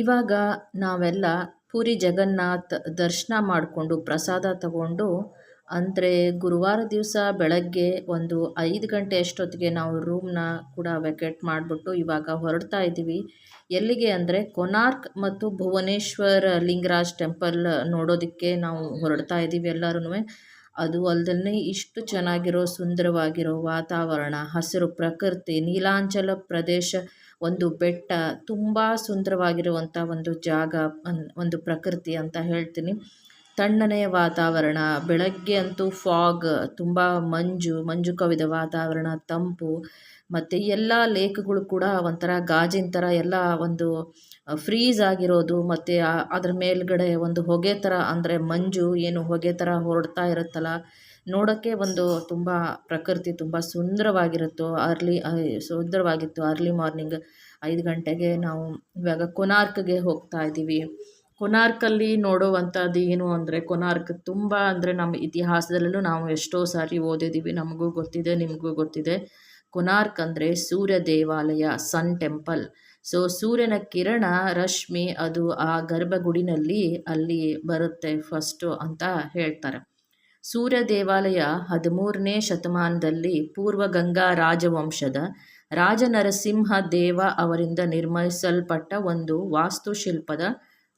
ಇವಾಗ ನಾವೆಲ್ಲ ಪುರಿ ಜಗನ್ನಾಥ್ ದರ್ಶನ ಮಾಡಿಕೊಂಡು ಪ್ರಸಾದ ತಗೊಂಡು, ಅಂದರೆ ಗುರುವಾರ ದಿವಸ ಬೆಳಗ್ಗೆ ಒಂದು ಐದು ಗಂಟೆ ಅಷ್ಟೊತ್ತಿಗೆ ನಾವು ರೂಮ್ನ ಕೂಡ ವೆಕೇಟ್ ಮಾಡಿಬಿಟ್ಟು ಇವಾಗ ಹೊರಡ್ತಾ ಇದ್ದೀವಿ. ಎಲ್ಲಿಗೆ ಅಂದರೆ ಕೊನಾರ್ಕ್ ಮತ್ತು ಭುವನೇಶ್ವರ್ ಲಿಂಗರಾಜ್ ಟೆಂಪಲ್ ನೋಡೋದಕ್ಕೆ ನಾವು ಹೊರಡ್ತಾ ಇದ್ದೀವಿ ಎಲ್ಲರೂ ಅದು ಅಲ್ಲದೆ ಇಷ್ಟು ಚೆನ್ನಾಗಿರೋ ಸುಂದರವಾಗಿರೋ ವಾತಾವರಣ, ಹಸಿರು ಪ್ರಕೃತಿ, ನೀಲಾಂಚಲ ಪ್ರದೇಶ ಒಂದು ಬೆಟ್ಟ ತುಂಬ ಸುಂದರವಾಗಿರುವಂಥ ಒಂದು ಜಾಗ ಒಂದು ಪ್ರಕೃತಿ ಅಂತ ಹೇಳ್ತೀನಿ. ತಣ್ಣನೆಯ ವಾತಾವರಣ, ಬೆಳಗ್ಗೆ ಅಂತೂ ಫಾಗ್ ತುಂಬ ಮಂಜು ಮಂಜು ಕವಿದ ವಾತಾವರಣ, ತಂಪು, ಮತ್ತು ಎಲ್ಲ ಲೇಕ್ಗಳು ಕೂಡ ಒಂಥರ ಗಾಜಿನ ಥರ ಎಲ್ಲ ಒಂದು ಫ್ರೀಸ್ ಆಗಿರೋದು, ಮತ್ತು ಅದ್ರ ಮೇಲ್ಗಡೆ ಒಂದು ಹೊಗೆ ಥರ ಅಂದರೆ ಮಂಜು, ಏನು ಹೊಗೆ ಥರ ಹೊರಡ್ತಾ ಇರುತ್ತಲ್ಲ ನೋಡೋಕ್ಕೆ ಒಂದು ತುಂಬ ಪ್ರಕೃತಿ ತುಂಬ ಸುಂದರವಾಗಿರುತ್ತೋ, ಅರ್ಲಿ ಸುಂದರವಾಗಿತ್ತು ಅರ್ಲಿ ಮಾರ್ನಿಂಗ್ ಐದು ಗಂಟೆಗೆ ನಾವು ಇವಾಗ ಕೊನಾರ್ಕ್ಗೆ ಹೋಗ್ತಾ ಇದ್ದೀವಿ. ಕೊನಾರ್ಕಲ್ಲಿ ನೋಡುವಂಥದ್ದು ಏನು ಅಂದರೆ, ಕೊನಾರ್ಕ್ ತುಂಬ ಅಂದರೆ ನಮ್ಮ ಇತಿಹಾಸದಲ್ಲೂ ನಾವು ಎಷ್ಟೋ ಸಾರಿ ಓದಿದ್ದೀವಿ. ನಮಗೂ ಗೊತ್ತಿದೆ, ನಿಮಗೂ ಗೊತ್ತಿದೆ. ಕೊನಾರ್ಕ್ ಅಂದರೆ ಸೂರ್ಯ ದೇವಾಲಯ, ಸನ್ ಟೆಂಪಲ್. ಸೊ, ಸೂರ್ಯನ ಕಿರಣ, ರಶ್ಮಿ ಅದು ಆ ಗರ್ಭಗುಡಿನಲ್ಲಿ ಅಲ್ಲಿ ಬರುತ್ತೆ ಫಸ್ಟು ಅಂತ ಹೇಳ್ತಾರೆ. ಸೂರ್ಯ ದೇವಾಲಯ ಹದಿಮೂರನೇ ಶತಮಾನದಲ್ಲಿ ಪೂರ್ವ ಗಂಗಾ ರಾಜವಂಶದ ರಾಜನರಸಿಂಹ ದೇವ ಅವರಿಂದ ನಿರ್ಮಿಸಲ್ಪಟ್ಟ ಒಂದು ವಾಸ್ತುಶಿಲ್ಪದ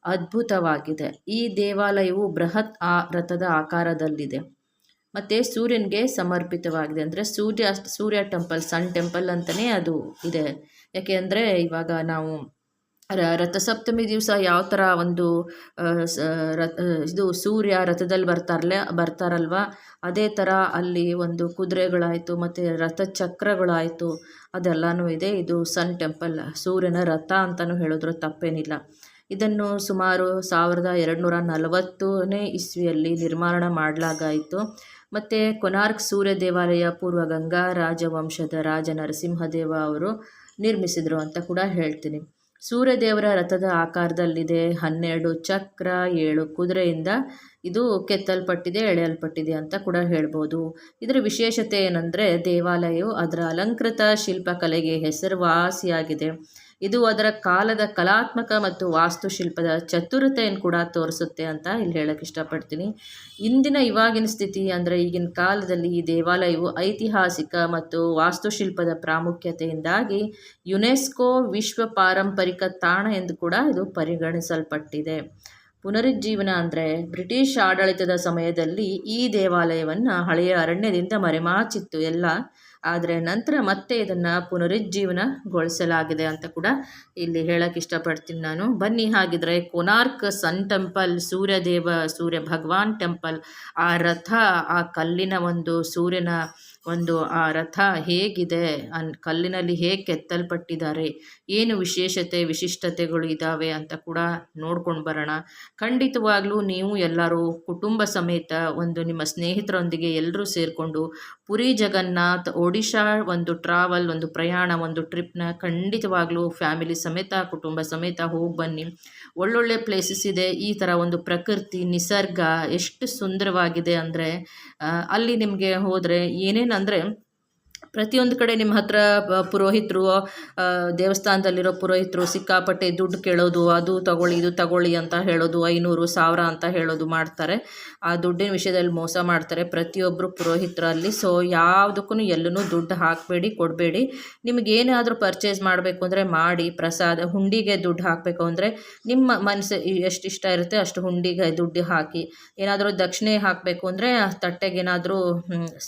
ಅದ್ಭುತವಾಗಿದೆ. ಈ ದೇವಾಲಯವು ಬೃಹತ್ ಆ ರಥದ ಆಕಾರದಲ್ಲಿದೆ. ಮತ್ತು ಸೂರ್ಯನಿಗೆ ಸಮರ್ಪಿತವಾಗಿದೆ. ಅಂದರೆ Surya Surya temple, sun temple ಅಂತಲೇ ಅದು ಇದೆ. ಯಾಕೆ ಅಂದರೆ ಇವಾಗ ನಾವು ರಥಸಪ್ತಮಿ ದಿವಸ ಯಾವ ಥರ ಒಂದು ರಥ ಇದು ಸೂರ್ಯ ರಥದಲ್ಲಿ ಬರ್ತಾರಲ್ಲ ಬರ್ತಾರಲ್ವ? ಅದೇ ಥರ ಅಲ್ಲಿ ಒಂದು ಕುದುರೆಗಳಾಯಿತು, ಮತ್ತು ರಥಚಕ್ರಗಳಾಯಿತು, ಅದೆಲ್ಲನೂ ಇದೆ. ಇದು ಸನ್ ಟೆಂಪಲ್, ಸೂರ್ಯನ ರಥ ಅಂತಲೂ ಹೇಳಿದ್ರು, ತಪ್ಪೇನಿಲ್ಲ. ಇದನ್ನು ಸುಮಾರು ಸಾವಿರದ ಎರಡುನೂರ ನಲವತ್ತನೇ ಇಸ್ವಿಯಲ್ಲಿ ನಿರ್ಮಾಣ ಮಾಡಲಾಗಾಯಿತು. ಮತ್ತು ಕೊನಾರ್ಕ್ ಸೂರ್ಯ ದೇವಾಲಯ ಪೂರ್ವ ಗಂಗಾ ರಾಜವಂಶದ ರಾಜ ನರಸಿಂಹದೇವ ಅವರು ನಿರ್ಮಿಸಿದರು ಅಂತ ಕೂಡ ಹೇಳ್ತೀನಿ. ಸೂರ್ಯದೇವರ ರಥದ ಆಕಾರದಲ್ಲಿದೆ. ಹನ್ನೆರಡು ಚಕ್ರ ಏಳು ಕುದುರೆಯಿಂದ ಇದು ಕೆತ್ತಲ್ಪಟ್ಟಿದೆ, ಎಳೆಯಲ್ಪಟ್ಟಿದೆ ಅಂತ ಕೂಡ ಹೇಳ್ಬೋದು. ಇದರ ವಿಶೇಷತೆ ಏನಂದರೆ ದೇವಾಲಯವು ಅದರ ಅಲಂಕೃತ ಶಿಲ್ಪಕಲೆಗೆ ಹೆಸರುವಾಸಿಯಾಗಿದೆ. ಇದು ಅದರ ಕಾಲದ ಕಲಾತ್ಮಕ ಮತ್ತು ವಾಸ್ತುಶಿಲ್ಪದ ಚತುರತೆಯನ್ನು ಕೂಡ ತೋರಿಸುತ್ತೆ ಅಂತ ಇಲ್ಲಿ ಹೇಳಕ್ಕೆ ಇಷ್ಟಪಡ್ತೀನಿ. ಇಂದಿನ ಇವಾಗಿನ ಸ್ಥಿತಿ ಅಂದರೆ ಈಗಿನ ಕಾಲದಲ್ಲಿ ಈ ದೇವಾಲಯವು ಐತಿಹಾಸಿಕ ಮತ್ತು ವಾಸ್ತುಶಿಲ್ಪದ ಪ್ರಾಮುಖ್ಯತೆಯಿಂದಾಗಿ ಯುನೆಸ್ಕೋ ವಿಶ್ವ ಪಾರಂಪರಿಕ ತಾಣ ಎಂದು ಕೂಡ ಇದು ಪರಿಗಣಿಸಲ್ಪಟ್ಟಿದೆ. ಪುನರುಜ್ಜೀವನ ಅಂದರೆ ಬ್ರಿಟಿಷ್ ಆಡಳಿತದ ಸಮಯದಲ್ಲಿ ಈ ದೇವಾಲಯವನ್ನು ಹಳೆಯ ಅರಣ್ಯದಿಂದ ಮರೆಮಾಚಿತ್ತು. ಎಲ್ಲ ಆದರೆ ನಂತರ ಮತ್ತೆ ಇದನ್ನು ಪುನರುಜ್ಜೀವನಗೊಳಿಸಲಾಗಿದೆ ಅಂತ ಕೂಡ ಇಲ್ಲಿ ಹೇಳಕ್ಕೆ ಇಷ್ಟಪಡ್ತೀನಿ ನಾನು. ಬನ್ನಿ ಹಾಗಿದ್ರೆ ಕೊನಾರ್ಕ್ ಸನ್ ಟೆಂಪಲ್, ಸೂರ್ಯದೇವ, ಸೂರ್ಯ ಭಗವಾನ್ ಟೆಂಪಲ್, ಆ ರಥ, ಆ ಕಲ್ಲಿನ ಒಂದು ಸೂರ್ಯನ ಒಂದು, ಆ ರಥ ಹೇಗಿದೆ? ಅನ್, ಕಲ್ಲಿನಲ್ಲಿ ಹೇಗೆ ಕೆತ್ತಲ್ಪಟ್ಟಿದ್ದಾರೆ? ಏನು ವಿಶೇಷತೆ, ವಿಶಿಷ್ಟತೆಗಳು ಇದ್ದಾವೆ ಅಂತ ಕೂಡ ನೋಡ್ಕೊಂಡು ಬರೋಣ. ಖಂಡಿತವಾಗ್ಲೂ ನೀವು ಎಲ್ಲರೂ ಕುಟುಂಬ ಸಮೇತ ಒಂದು ನಿಮ್ಮ ಸ್ನೇಹಿತರೊಂದಿಗೆ ಎಲ್ಲರೂ ಸೇರಿಕೊಂಡು ಪುರಿ ಜಗನ್ನಾಥ್, ಒಡಿಶಾ ಒಂದು ಟ್ರಾವೆಲ್ ಒಂದು ಪ್ರಯಾಣ, ಒಂದು ಟ್ರಿಪ್ನ ಖಂಡಿತವಾಗ್ಲೂ ಫ್ಯಾಮಿಲಿ ಸಮೇತ, ಕುಟುಂಬ ಸಮೇತ ಹೋಗಿ ಬನ್ನಿ. ಒಳ್ಳೊಳ್ಳೆ ಪ್ಲೇಸಸ್ ಇದೆ. ಈ ಥರ ಒಂದು ಪ್ರಕೃತಿ, ನಿಸರ್ಗ ಎಷ್ಟು ಸುಂದರವಾಗಿದೆ ಅಂದರೆ ಅಲ್ಲಿ ನಿಮಗೆ ಹೋದರೆ ಏನೇನಂದರೆ ಪ್ರತಿಯೊಂದು ಕಡೆ ನಿಮ್ಮ ಹತ್ರ ಪುರೋಹಿತರು ದೇವಸ್ಥಾನದಲ್ಲಿರೋ ಪುರೋಹಿತರು ಸಿಕ್ಕಾಪಟ್ಟೆ ದುಡ್ಡು ಕೇಳೋದು, ಅದು ತಗೊಳ್ಳಿ, ಇದು ತಗೊಳ್ಳಿ ಅಂತ ಹೇಳೋದು, ಐನೂರು, ಸಾವಿರ ಅಂತ ಹೇಳೋದು ಮಾಡ್ತಾರೆ. ಆ ದುಡ್ಡಿನ ವಿಷಯದಲ್ಲಿ ಮೋಸ ಮಾಡ್ತಾರೆ ಪ್ರತಿಯೊಬ್ಬರು ಪುರೋಹಿತರಲ್ಲಿ. ಸೊ ಯಾವುದಕ್ಕೂ ಎಲ್ಲೂ ದುಡ್ಡು ಹಾಕಬೇಡಿ, ಕೊಡಬೇಡಿ. ನಿಮಗೇನಾದರೂ ಪರ್ಚೇಸ್ ಮಾಡಬೇಕು ಅಂದರೆ ಮಾಡಿ, ಪ್ರಸಾದ, ಹುಂಡಿಗೆ ದುಡ್ಡು ಹಾಕಬೇಕು ಅಂದರೆ ನಿಮ್ಮ ಮನಸ್ಸು ಎಷ್ಟು ಇಷ್ಟ ಇರುತ್ತೆ ಅಷ್ಟು ಹುಂಡಿಗೆ ದುಡ್ಡು ಹಾಕಿ. ಏನಾದರೂ ದಕ್ಷಿಣೆ ಹಾಕಬೇಕು ಅಂದರೆ ತಟ್ಟೆಗೆ ಏನಾದರೂ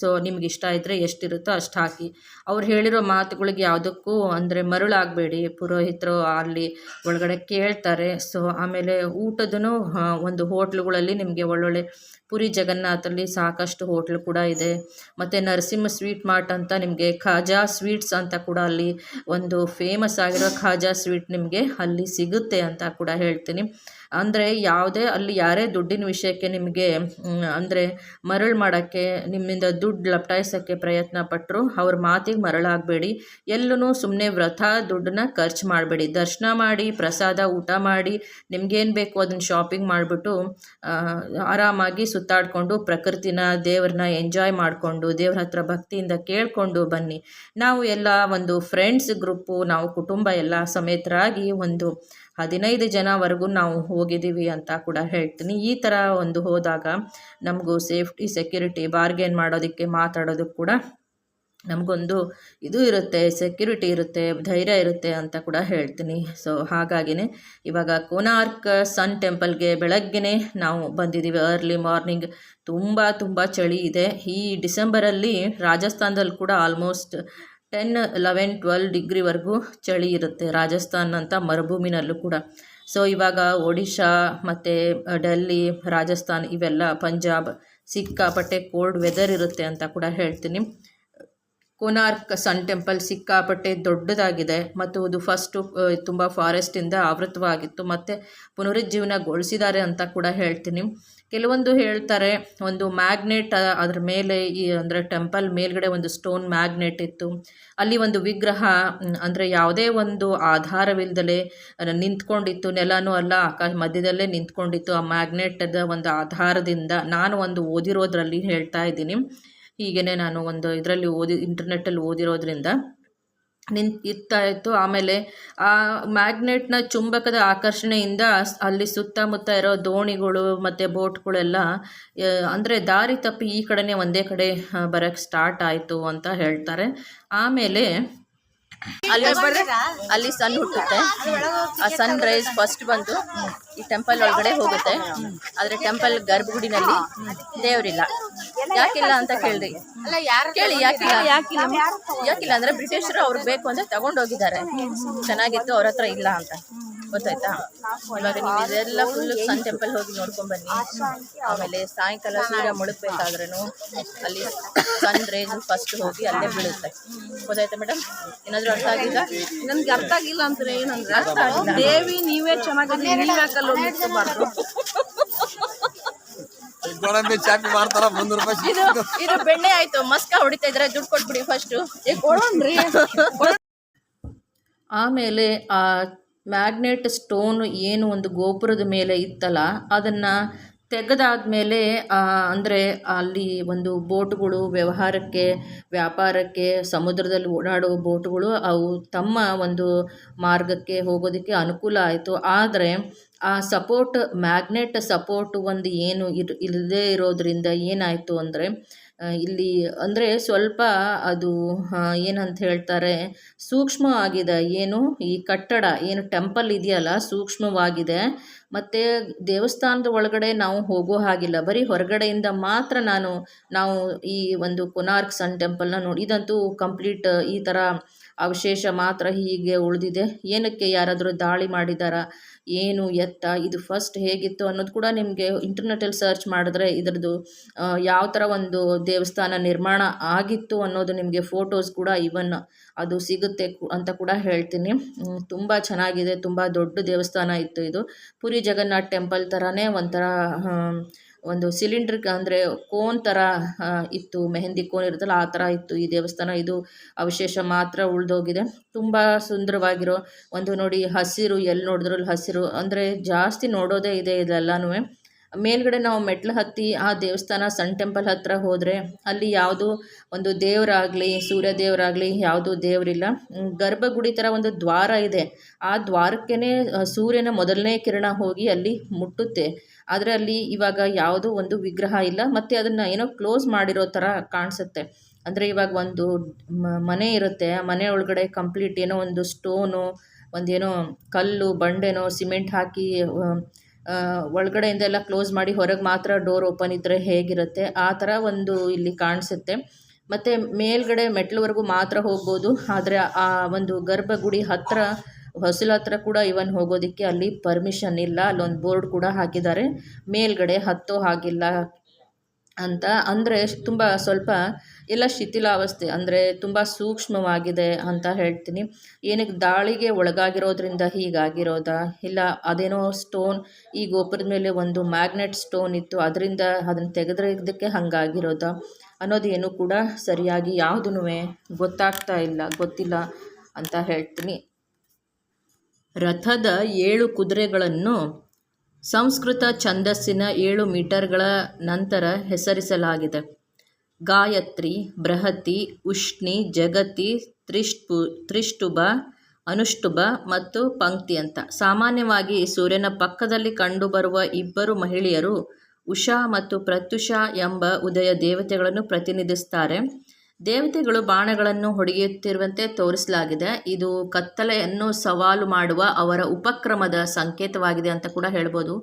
ಸೊ ನಿಮ್ಗೆ ಇಷ್ಟ ಇದ್ದರೆ ಎಷ್ಟಿರುತ್ತೋ ಅಷ್ಟು ಹಾಕಿ. ಹಾಕಿ ಅವ್ರು ಹೇಳಿರೋ ಮಾತುಗಳಿಗೆ ಯಾವುದಕ್ಕೂ ಅಂದರೆ ಮರುಳಾಗಬೇಡಿ. ಪುರೋಹಿತರು ಅಲ್ಲಿ ಒಳಗಡೆ ಕೇಳ್ತಾರೆ. ಸೊ ಆಮೇಲೆ ಊಟದೂ ಒಂದು ಹೋಟ್ಲುಗಳಲ್ಲಿ ನಿಮಗೆ ಒಳ್ಳೊಳ್ಳೆ ಪುರಿ ಜಗನ್ನಾಥಲ್ಲಿ ಸಾಕಷ್ಟು ಹೋಟ್ಲು ಕೂಡ ಇದೆ. ಮತ್ತು ನರಸಿಂಹ ಸ್ವೀಟ್ ಮಾರ್ಟ್ ಅಂತ ನಿಮಗೆ ಖಾಜಾ ಸ್ವೀಟ್ಸ್ ಅಂತ ಕೂಡ ಅಲ್ಲಿ ಒಂದು ಫೇಮಸ್ ಆಗಿರೋ ಖಾಜಾ ಸ್ವೀಟ್ ನಿಮಗೆ ಅಲ್ಲಿ ಸಿಗುತ್ತೆ ಅಂತ ಕೂಡ ಹೇಳ್ತೀನಿ. ಅಂದರೆ ಯಾವುದೇ ಅಲ್ಲಿ ಯಾರೇ ದುಡ್ಡಿನ ವಿಷಯಕ್ಕೆ ನಿಮಗೆ ಅಂದರೆ ಮರಳು ಮಾಡೋಕ್ಕೆ, ನಿಮ್ಮಿಂದ ದುಡ್ಡು ಲಪ್ಟಾಯಿಸೋಕ್ಕೆ ಪ್ರಯತ್ನ ಪಟ್ಟರು ಅವ್ರ ಮಾತಿಗೆ ಮರಳಾಗಬೇಡಿ. ಎಲ್ಲೂ ಸುಮ್ಮನೆ ವ್ರತ, ದುಡ್ಡನ್ನ ಖರ್ಚು ಮಾಡಬೇಡಿ. ದರ್ಶನ ಮಾಡಿ, ಪ್ರಸಾದ, ಊಟ ಮಾಡಿ, ನಿಮ್ಗೇನು ಬೇಕು ಅದನ್ನು ಶಾಪಿಂಗ್ ಮಾಡಿಬಿಟ್ಟು ಆರಾಮಾಗಿ ಸುತ್ತಾಡಿಕೊಂಡು ಪ್ರಕೃತಿನ, ದೇವ್ರನ್ನ ಎಂಜಾಯ್ ಮಾಡಿಕೊಂಡು, ದೇವ್ರ ಹತ್ರ ಭಕ್ತಿಯಿಂದ ಕೇಳಿಕೊಂಡು ಬನ್ನಿ. ನಾವು ಎಲ್ಲ ಒಂದು ಫ್ರೆಂಡ್ಸ್ ಗ್ರೂಪು, ನಾವು ಕುಟುಂಬ ಎಲ್ಲ ಸಮೇತರಾಗಿ ಒಂದು ಹದಿನೈದು ಜನವರೆಗೂ ನಾವು ಹೋಗಿದ್ದೀವಿ ಅಂತ ಕೂಡ ಹೇಳ್ತೀನಿ. ಈ ಥರ ಒಂದು ಹೋದಾಗ ನಮಗೂ ಸೇಫ್ಟಿ, ಸೆಕ್ಯೂರಿಟಿ, ಬಾರ್ಗೇನ್ ಮಾಡೋದಕ್ಕೆ ಮಾತಾಡೋದಕ್ಕೆ ಕೂಡ ನಮಗೊಂದು ಇದು ಇರುತ್ತೆ, ಸೆಕ್ಯೂರಿಟಿ ಇರುತ್ತೆ, ಧೈರ್ಯ ಇರುತ್ತೆ ಅಂತ ಕೂಡ ಹೇಳ್ತೀನಿ. ಸೊ ಹಾಗಾಗಿನೇ ಇವಾಗ ಕೋನಾರ್ಕ್ ಸನ್ ಟೆಂಪಲ್ಗೆ ಬೆಳಗ್ಗೆನೇ ನಾವು ಬಂದಿದ್ದೀವಿ. ಅರ್ಲಿ ಮಾರ್ನಿಂಗ್ ತುಂಬ ತುಂಬ ಚಳಿ ಇದೆ. ಈ ಡಿಸೆಂಬರಲ್ಲಿ ರಾಜಸ್ಥಾನದಲ್ಲಿ ಕೂಡ ಆಲ್ಮೋಸ್ಟ್ ಟೆನ್ ಲೆವೆನ್ ಟ್ವೆಲ್ ಡಿಗ್ರಿವರೆಗೂ ಚಳಿ ಇರುತ್ತೆ ರಾಜಸ್ಥಾನ್ ಅಂತ ಮರುಭೂಮಿನಲ್ಲೂ ಕೂಡ. ಸೊ, ಇವಾಗ ಒಡಿಶಾ ಮತ್ತು ಡೆಲ್ಲಿ, ರಾಜಸ್ಥಾನ್ ಇವೆಲ್ಲ ಪಂಜಾಬ್, ಸಿಕ್ಕಾಪಟ್ಟೆ ಕೋಲ್ಡ್ ವೆದರ್ ಇರುತ್ತೆ ಅಂತ ಕೂಡ ಹೇಳ್ತೀನಿ. ಕೋನಾರ್ಕ್ ಸನ್ ಟೆಂಪಲ್ ಸಿಕ್ಕಾಪಟ್ಟೆ ದೊಡ್ಡದಾಗಿದೆ ಮತ್ತು ಅದು ಫಸ್ಟು ತುಂಬ ಫಾರೆಸ್ಟಿಂದ ಆವೃತವಾಗಿತ್ತು, ಮತ್ತು ಪುನರುಜ್ಜೀವನಗೊಳಿಸಿದ್ದಾರೆ ಅಂತ ಕೂಡ ಹೇಳ್ತೀನಿ. ಕೆಲವೊಂದು ಹೇಳ್ತಾರೆ, ಒಂದು ಮ್ಯಾಗ್ನೆಟ್ ಅದ್ರ ಮೇಲೆ ಈ, ಅಂದರೆ ಟೆಂಪಲ್ ಮೇಲ್ಗಡೆ ಒಂದು ಸ್ಟೋನ್ ಮ್ಯಾಗ್ನೆಟ್ ಇತ್ತು. ಅಲ್ಲಿ ಒಂದು ವಿಗ್ರಹ ಅಂದರೆ ಯಾವುದೇ ಒಂದು ಆಧಾರವಿಲ್ಲದೆ ನಿಂತ್ಕೊಂಡಿತ್ತು. ನೆಲನೂ ಅಲ್ಲ, ಆಕಾಶ ಮಧ್ಯದಲ್ಲೇ ನಿಂತ್ಕೊಂಡಿತ್ತು ಆ ಮ್ಯಾಗ್ನೆಟದ ಒಂದು ಆಧಾರದಿಂದ. ನಾನು ಒಂದು ಓದಿರೋದ್ರಲ್ಲಿ ಹೇಳ್ತಾ ಇದ್ದೀನಿ. ಹೀಗೇ ನಾನು ಒಂದು ಇದರಲ್ಲಿ ಓದಿ, ಇಂಟರ್ನೆಟ್ಟಲ್ಲಿ ಓದಿರೋದ್ರಿಂದ. ನಿಂತು ಇರ್ತಾ ಇತ್ತು ಆಮೇಲೆ ಆ ಮ್ಯಾಗ್ನೆಟ್ನ ಚುಂಬಕದ ಆಕರ್ಷಣೆಯಿಂದ ಅಲ್ಲಿ ಸುತ್ತಮುತ್ತ ಇರೋ ದೋಣಿಗಳು ಮತ್ತು ಬೋಟ್ಗಳೆಲ್ಲ ಅಂದರೆ ದಾರಿ ತಪ್ಪಿ ಈ ಕಡೆನೇ ಒಂದೇ ಕಡೆ ಬರೋಕ್ಕೆ ಸ್ಟಾರ್ಟ್ ಆಯಿತು ಅಂತ ಹೇಳ್ತಾರೆ. ಆಮೇಲೆ ಅಲ್ಲಿ ಅಲ್ಲಿ ಸನ್ ಹುಟ್ಟುತ್ತೆ. ಆ ಸನ್ ರೈಸ್ ಫಸ್ಟ್ ಬಂದು ಈ ಟೆಂಪಲ್ ಒಳಗಡೆ ಹೋಗುತ್ತೆ. ಆದ್ರೆ ಟೆಂಪಲ್ ಗರ್ಭಗುಡಿನಲ್ಲಿ ದೇವರಿಲ್ಲ. ಯಾಕಿಲ್ಲ ಅಂತ ಕೇಳ್ರಿ. ಕೇಳಿ, ಯಾಕಿಲ್ಲ? ಯಾಕಿಲ್ಲ ಯಾಕಿಲ್ಲ ಅಂದ್ರೆ ಬ್ರಿಟಿಷರು ಅವ್ರು ಬೇಕು ಅಂದ್ರೆ ತಗೊಂಡೋಗಿದ್ದಾರೆ. ಚೆನ್ನಾಗಿತ್ತು, ಅವ್ರ ಹತ್ರ ಇಲ್ಲ ಅಂತ. ಗೊತ್ತಾಯ್ತಾ? ಇವಾಗ ನೀವು ಇದೆಲ್ಲ ಫುಲ್ ಸನ್ ಟೆಂಪಲ್ ಹೋಗಿ ನೋಡ್ಕೊಂಡ್ ಬನ್ನಿ. ಆಮೇಲೆ ಸಾಯಂಕಾಲ ಸೂರ್ಯ ಮುಳುಗ್ಬೇಕಾದ್ರೂ ಅಲ್ಲಿ ಸನ್ ರೇಸ್ ಫಸ್ಟ್ ಹೋಗಿ ಅಲ್ಲೇ ಬೀಳುತ್ತೆ. ಗೊತ್ತಾಯ್ತಾ ಮೇಡಮ್ ಏನಾದ್ರು ಅರ್ಥ ಆಗಿಲ್ಲ ನನ್ಗೆ ಅರ್ಥ ಆಗಿಲ್ಲ ಅಂದ್ರೆ ಏನಂದ್ರೆ, ದೇವಿ ನೀವೇ ಚೆನ್ನಾಗಿ ನೀವ್ ಯಾಕಲ್ಲ ನಿಂತ್ಕೋಬಾರ್ದು ಗೋಡಂಬಿ ಚಾಪಿ ಮಾಡ್ತಾರ ಮುನ್ನೂರು ರೂಪಾಯಿ ಇದು ಇದು ಬೆಣ್ಣೆ ಆಯ್ತು ಮಸ್ಕ ಹೊಡಿತಾ ಇದ್ರೆ ದುಡ್ಡು ಕೊಟ್ಬಿಡಿ ಫಸ್ಟು ಕೊಡೋಣ್ರಿ. ಆಮೇಲೆ ಆ ಮ್ಯಾಗ್ನೆಟ್ ಸ್ಟೋನ್ ಏನು ಒಂದು ಗೋಪುರದ ಮೇಲೆ ಇತ್ತಲ್ಲ ಅದನ್ನು ತೆಗೆದಾದ್ಮೇಲೆ ಅಂದರೆ ಅಲ್ಲಿ ಒಂದು ಬೋಟ್ಗಳು ವ್ಯವಹಾರಕ್ಕೆ, ವ್ಯಾಪಾರಕ್ಕೆ, ಸಮುದ್ರದಲ್ಲಿ ಓಡಾಡೋ ಬೋಟ್ಗಳು ಅವು ತಮ್ಮ ಒಂದು ಮಾರ್ಗಕ್ಕೆ ಹೋಗೋದಕ್ಕೆ ಅನುಕೂಲ ಆಯಿತು. ಆದರೆ, ಆ ಸಪೋರ್ಟ್, ಮ್ಯಾಗ್ನೆಟ್ ಸಪೋರ್ಟ್ ಒಂದು ಏನು ಇರ್ ಇಲ್ಲದೇ ಇರೋದ್ರಿಂದ ಏನಾಯಿತು ಅಂದರೆ ಇಲ್ಲಿ ಅಂದರೆ ಸ್ವಲ್ಪ ಅದು ಏನಂತ ಹೇಳ್ತಾರೆ, ಸೂಕ್ಷ್ಮವಾಗಿದೆ. ಏನು ಈ ಕಟ್ಟಡ, ಏನು ಟೆಂಪಲ್ ಇದೆಯಲ್ಲ, ಸೂಕ್ಷ್ಮವಾಗಿದೆ. ಮತ್ತು ದೇವಸ್ಥಾನದ ಒಳಗಡೆ ನಾವು ಹೋಗೋ ಹಾಗಿಲ್ಲ. ಬರೀ ಹೊರಗಡೆಯಿಂದ ಮಾತ್ರ ನಾನು, ನಾವು ಈ ಒಂದು ಕೊನಾರ್ಕ್ ಸನ್ ಟೆಂಪಲ್ನ ನೋಡಿ, ಇದಂತೂ ಕಂಪ್ಲೀಟ್, ಈ ಥರ ಅವಶೇಷ ಮಾತ್ರ ಹೀಗೆ ಉಳಿದಿದೆ. ಏನಕ್ಕೆ ಯಾರಾದರೂ ದಾಳಿ ಮಾಡಿದಾರಾ? ಏನು ಎತ್ತ, ಇದು ಫಸ್ಟ್ ಹೇಗಿತ್ತು ಅನ್ನೋದು ಕೂಡ ನಿಮಗೆ ಇಂಟರ್ನೆಟಲ್ಲಿ ಸರ್ಚ್ ಮಾಡಿದ್ರೆ ಇದರದ್ದು ಯಾವ ಥರ ಒಂದು ದೇವಸ್ಥಾನ ನಿರ್ಮಾಣ ಆಗಿತ್ತು ಅನ್ನೋದು ನಿಮಗೆ ಫೋಟೋಸ್ ಕೂಡ ಇವನ್ ಅದು ಸಿಗುತ್ತೆ ಅಂತ ಕೂಡ ಹೇಳ್ತೀನಿ. ತುಂಬ ಚೆನ್ನಾಗಿದೆ, ತುಂಬ ದೊಡ್ಡ ದೇವಸ್ಥಾನ ಇತ್ತು ಇದು. ಪುರಿ ಜಗನ್ನಾಥ್ ಟೆಂಪಲ್ ಥರನೇ ಒಂಥರ ಒಂದು ಸಿಲಿಂಡ್ರಿಕ್ ಅಂದರೆ ಕೋನ್ ಥರ ಇತ್ತು, ಮೆಹಂದಿ ಕೋನ್ ಇರುತ್ತಲ್ಲ, ಆ ಥರ ಇತ್ತು. ಈ ದೇವಸ್ಥಾನ ಇದು ಅವಶೇಷ ಮಾತ್ರ ಉಳಿದೋಗಿದೆ. ತುಂಬ ಸುಂದರವಾಗಿರೋ ಒಂದು ನೋಡಿ ಹಸಿರು ಎಲ್ಲಿ ನೋಡಿದ್ರು ಅಲ್ಲಿ ಹಸಿರು, ಅಂದರೆ ಜಾಸ್ತಿ ನೋಡೋದೇ ಇದೆ ಇದೆಲ್ಲನೂ ಮೇಲ್ಗಡೆ ನಾವು ಮೆಟ್ಲು ಹತ್ತಿ ಆ ದೇವಸ್ಥಾನ ಸನ್ ಟೆಂಪಲ್ ಹತ್ರ ಹೋದರೆ ಅಲ್ಲಿ ಯಾವುದು ಒಂದು ದೇವರಾಗಲಿ ಸೂರ್ಯ ದೇವರಾಗಲಿ ಯಾವುದೂ ದೇವರಿಲ್ಲ. ಗರ್ಭಗುಡಿ ಥರ ಒಂದು ದ್ವಾರ ಇದೆ. ಆ ದ್ವಾರಕ್ಕೇ ಸೂರ್ಯನ ಮೊದಲನೇ ಕಿರಣ ಹೋಗಿ ಅಲ್ಲಿ ಮುಟ್ಟುತ್ತೆ. ಆದರೆ ಅಲ್ಲಿ ಇವಾಗ ಯಾವುದೋ ಒಂದು ವಿಗ್ರಹ ಇಲ್ಲ, ಮತ್ತು ಅದನ್ನು ಏನೋ ಕ್ಲೋಸ್ ಮಾಡಿರೋ ಥರ ಕಾಣಿಸುತ್ತೆ. ಅಂದರೆ ಇವಾಗ ಒಂದು ಮನೆ ಇರುತ್ತೆ, ಆ ಮನೆ ಒಳಗಡೆ ಕಂಪ್ಲೀಟ್ ಏನೋ ಒಂದು ಸ್ಟೋನು ಒಂದೇನೋ ಕಲ್ಲು, ಬಂಡೆನೋ ಸಿಮೆಂಟ್ ಹಾಕಿ ಒಳಗಡೆಯಿಂದ ಎಲ್ಲ ಕ್ಲೋಸ್ ಮಾಡಿ ಹೊರಗೆ ಮಾತ್ರ ಡೋರ್ ಓಪನ್ ಇದ್ದರೆ ಹೇಗಿರುತ್ತೆ, ಆ ಥರ ಒಂದು ಇಲ್ಲಿ ಕಾಣಿಸುತ್ತೆ. ಮತ್ತು ಮೇಲ್ಗಡೆ ಮೆಟ್ಲುವರೆಗೂ ಮಾತ್ರ ಹೋಗ್ಬೋದು, ಆದರೆ ಆ ಒಂದು ಗರ್ಭಗುಡಿ ಹತ್ತಿರ ಹೊಸಲ ಹತ್ರ ಕೂಡ ಇವನ್ ಹೋಗೋದಕ್ಕೆ ಅಲ್ಲಿ ಪರ್ಮಿಷನ್ ಇಲ್ಲ. ಅಲ್ಲೊಂದು ಬೋರ್ಡ್ ಕೂಡ ಹಾಕಿದ್ದಾರೆ. ಮೇಲ್ಗಡೆ ಹತ್ತೋ ಹಾಗಿಲ್ಲ ಅಂತ. ಅಂದರೆ ತುಂಬ ಸ್ವಲ್ಪ ಎಲ್ಲ ಶಿಥಿಲಾವಸ್ಥೆ. ಅಂದರೆ ತುಂಬ ಸೂಕ್ಷ್ಮವಾಗಿದೆ ಅಂತ ಹೇಳ್ತೀನಿ. ಏನಕ್ಕೆ ದಾಳಿಗೆ ಒಳಗಾಗಿರೋದ್ರಿಂದ ಹೀಗಾಗಿರೋದಾ? ಇಲ್ಲ, ಅದೇನೋ ಸ್ಟೋನ್ ಈ ಗೋಪುರದ ಮೇಲೆ ಒಂದು ಮ್ಯಾಗ್ನೆಟ್ ಸ್ಟೋನ್ ಇತ್ತು. ಅದರಿಂದ ಅದನ್ನು ತೆಗೆದ್ರದಕ್ಕೆ ಹಾಗಾಗಿರೋದಾ? ಅನ್ನೋದೇನು ಕೂಡ ಸರಿಯಾಗಿ ಯಾವುದೂ ಗೊತ್ತಾಗ್ತಾ ಇಲ್ಲ, ಗೊತ್ತಿಲ್ಲ ಅಂತ ಹೇಳ್ತೀನಿ. ರಥದ ಏಳು ಕುದುರೆಗಳನ್ನು ಸಂಸ್ಕೃತ ಛಂದಸ್ಸಿನ ಏಳು ಮೀಟರ್ಗಳ ನಂತರ ಹೆಸರಿಸಲಾಗಿದೆ. ಗಾಯತ್ರಿ, ಬೃಹತಿ, ಉಷ್ಣಿ, ಜಗತಿ, ತ್ರಿಷ್ಪು ತ್ರಿಷ್ಟುಬ ಅನುಷ್ಟುಬ ಮತ್ತು ಪಂಕ್ತಿ ಅಂತ. ಸಾಮಾನ್ಯವಾಗಿ ಸೂರ್ಯನ ಪಕ್ಕದಲ್ಲಿ ಕಂಡುಬರುವ ಇಬ್ಬರು ಮಹಿಳೆಯರು ಉಷಾ ಮತ್ತು ಪ್ರತ್ಯುಷಾ ಎಂಬ ಉದಯ ದೇವತೆಗಳನ್ನು ಪ್ರತಿನಿಧಿಸ್ತಾರೆ. ದೇವತೆಗಳು ಬಾಣಗಳನ್ನು ಹೊಡೆಯುತ್ತಿರುವಂತೆ ತೋರಿಸಲಾಗಿದೆ. ಇದು ಕತ್ತಲೆಯನ್ನು ಸವಾಲು ಮಾಡುವ ಅವರ ಉಪಕ್ರಮದ ಸಂಕೇತವಾಗಿದೆ ಅಂತ ಕೂಡ ಹೇಳ್ಬೋದು.